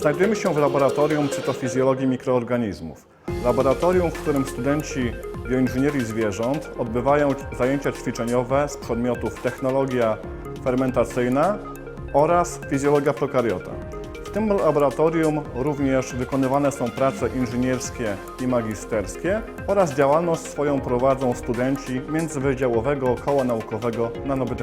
Znajdujemy się w laboratorium cytofizjologii mikroorganizmów. Laboratorium, w którym studenci bioinżynierii zwierząt odbywają zajęcia ćwiczeniowe z przedmiotów technologia fermentacyjna oraz fizjologia prokariota. W tym laboratorium również wykonywane są prace inżynierskie i magisterskie oraz działalność swoją prowadzą studenci Międzywydziałowego Koła Naukowego Nanowe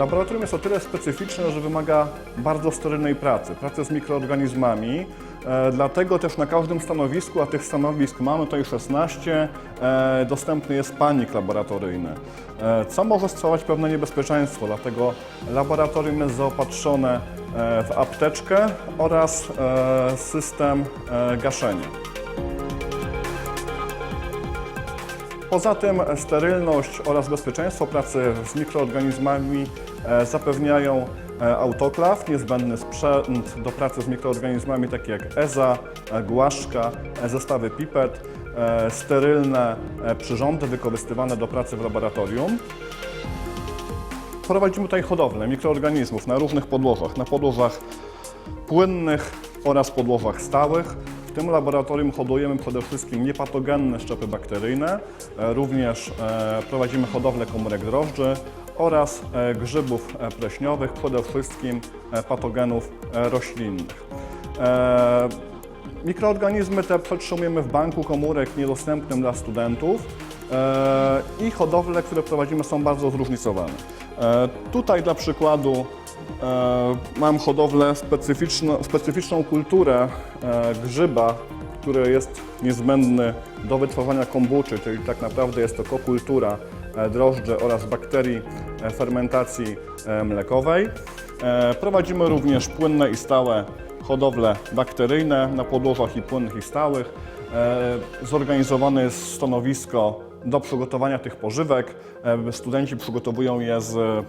Laboratorium jest o tyle specyficzne, że wymaga bardzo sterylnej pracy, pracy z mikroorganizmami. E, dlatego też na każdym stanowisku, a tych stanowisk mamy tutaj 16, e, dostępny jest panik laboratoryjny, e, co może stwarzać pewne niebezpieczeństwo. Dlatego laboratorium jest zaopatrzone w apteczkę oraz system gaszenia. Poza tym sterylność oraz bezpieczeństwo pracy z mikroorganizmami e, zapewniają e, autoklaw, niezbędny sprzęt do pracy z mikroorganizmami takie jak EZA, e, głaszczka, e, zestawy pipet, sterylne przyrządy wykorzystywane do pracy w laboratorium. Prowadzimy tutaj hodowlę mikroorganizmów na różnych podłożach, na podłożach płynnych oraz podłożach stałych. W tym laboratorium hodujemy przede wszystkim niepatogenne szczepy bakteryjne, e, również e, prowadzimy hodowlę komórek drożdży oraz e, grzybów pleśniowych, przede wszystkim patogenów roślinnych. Mikroorganizmy te przetrzymujemy w banku komórek niedostępnym dla studentów i hodowle, które prowadzimy są bardzo zróżnicowane. Tutaj dla przykładu mam hodowlę specyficzną, specyficzną kulturę e, grzyba, który jest niezbędny do wytwarzania kombuczy, czyli tak naprawdę jest to kokultura e, drożdży oraz bakterii e, fermentacji e, mlekowej. E, Prowadzimy również płynne i stałe hodowle bakteryjne na podłożach i płynnych i stałych. E, Zorganizowane jest stanowisko do przygotowania tych pożywek. E, Studenci przygotowują je z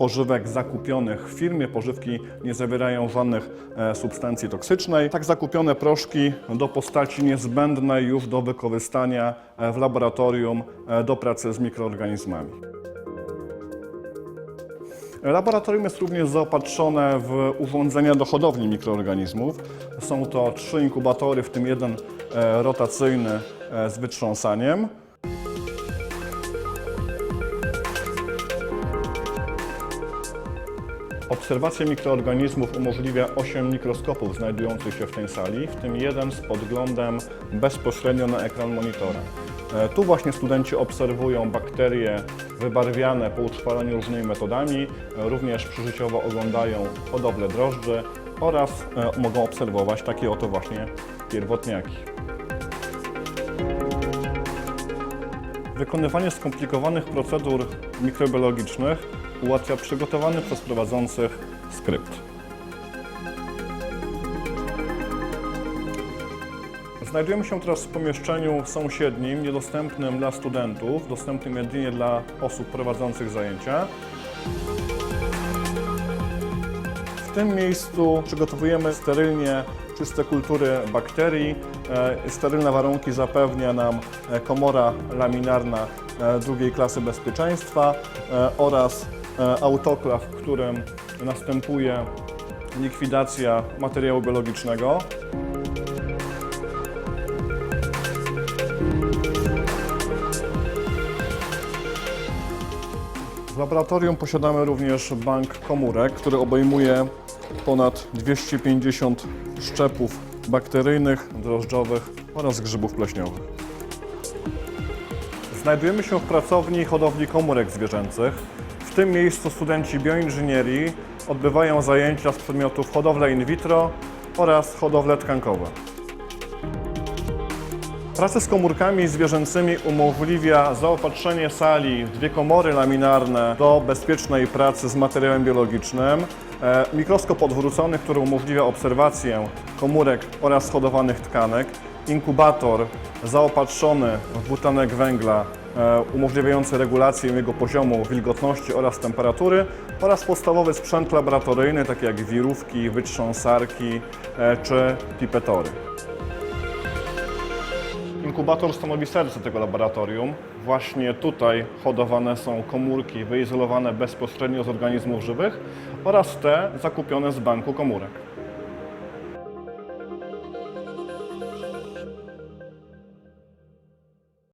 pożywek zakupionych w firmie. Pożywki nie zawierają żadnych e, substancji toksycznej. Tak zakupione proszki do postaci niezbędnej już do wykorzystania e, w laboratorium e, do pracy z mikroorganizmami. Laboratorium jest również zaopatrzone w urządzenia do hodowli mikroorganizmów. Są to trzy inkubatory, w tym jeden rotacyjny z wytrząsaniem. Obserwację mikroorganizmów umożliwia 8 mikroskopów znajdujących się w tej sali, w tym jeden z podglądem bezpośrednio na ekran monitora. E, Tu właśnie studenci obserwują bakterie wybarwiane po utrwaleniu różnymi metodami, e, również przyżyciowo oglądają hodowlę drożdży oraz e, mogą obserwować takie oto właśnie pierwotniaki. Wykonywanie skomplikowanych procedur mikrobiologicznych ułatwia przygotowany przez prowadzących skrypt. Znajdujemy się teraz w pomieszczeniu sąsiednim, niedostępnym dla studentów, dostępnym jedynie dla osób prowadzących zajęcia. W tym miejscu przygotowujemy sterylnie czyste kultury bakterii. E, Sterylne warunki zapewnia nam e, komora laminarna e, drugiej klasy bezpieczeństwa oraz autoklaw, w którym następuje likwidacja materiału biologicznego. W laboratorium posiadamy również bank komórek, który obejmuje ponad 250 szczepów bakteryjnych, drożdżowych oraz grzybów pleśniowych. Znajdujemy się w pracowni hodowli komórek zwierzęcych. W tym miejscu studenci bioinżynierii odbywają zajęcia z przedmiotów hodowla in vitro oraz hodowle tkankowe. Praca z komórkami zwierzęcymi umożliwia zaopatrzenie sali w dwie komory laminarne do bezpiecznej pracy z materiałem biologicznym, e, mikroskop odwrócony, który umożliwia obserwację komórek oraz hodowanych tkanek, inkubator zaopatrzony w dwutlenek węgla umożliwiający regulację jego poziomu wilgotności oraz temperatury oraz podstawowy sprzęt laboratoryjny, takie jak wirówki, wytrząsarki e, czy pipetory. Inkubator stanowi serce tego laboratorium. Właśnie tutaj hodowane są komórki wyizolowane bezpośrednio z organizmów żywych oraz te zakupione z banku komórek.